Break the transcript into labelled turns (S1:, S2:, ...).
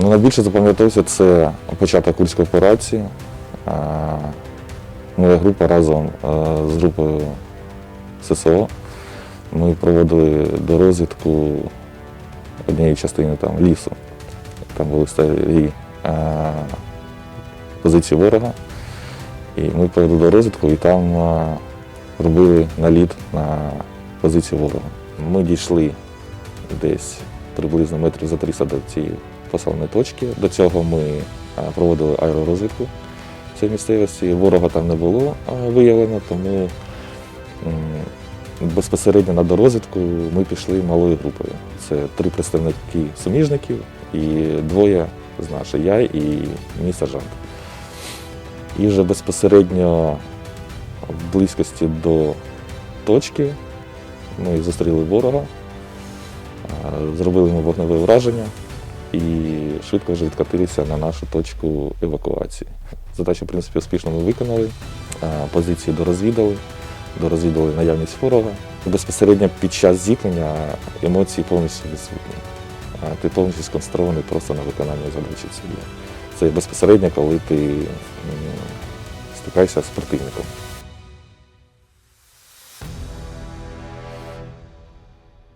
S1: Ну, найбільше запам'ятався це початок Курської операції. Моя група разом з групою ССО. Ми проводили до розвідку однієї частини там, лісу. Там були старі позиції ворога. І ми провели до розвідку і там робили наліт на позиції ворога. Ми дійшли десь приблизно метрів за 300 до цієї поселеної точки. До цього ми проводили аеророзвідку цій місцевості. Ворога там не було виявлено, тому безпосередньо на дорозвідку ми пішли малою групою. Це три представники суміжників і двоє з нашої, я і мій сержант. І вже безпосередньо в близькості до точки ми зустріли ворога, зробили йому вогневе враження і швидко вже відкатилися на нашу точку евакуації. Задачу, в принципі, успішно ми виконали, позиції дорозвідали, дорозвідали наявність ворога. Безпосередньо під час зіткнення емоції повністю відсутні. Ти повністю сконцентрований просто на виконанні задачі цієї. Це безпосередньо, коли ти стикаєшся з противником.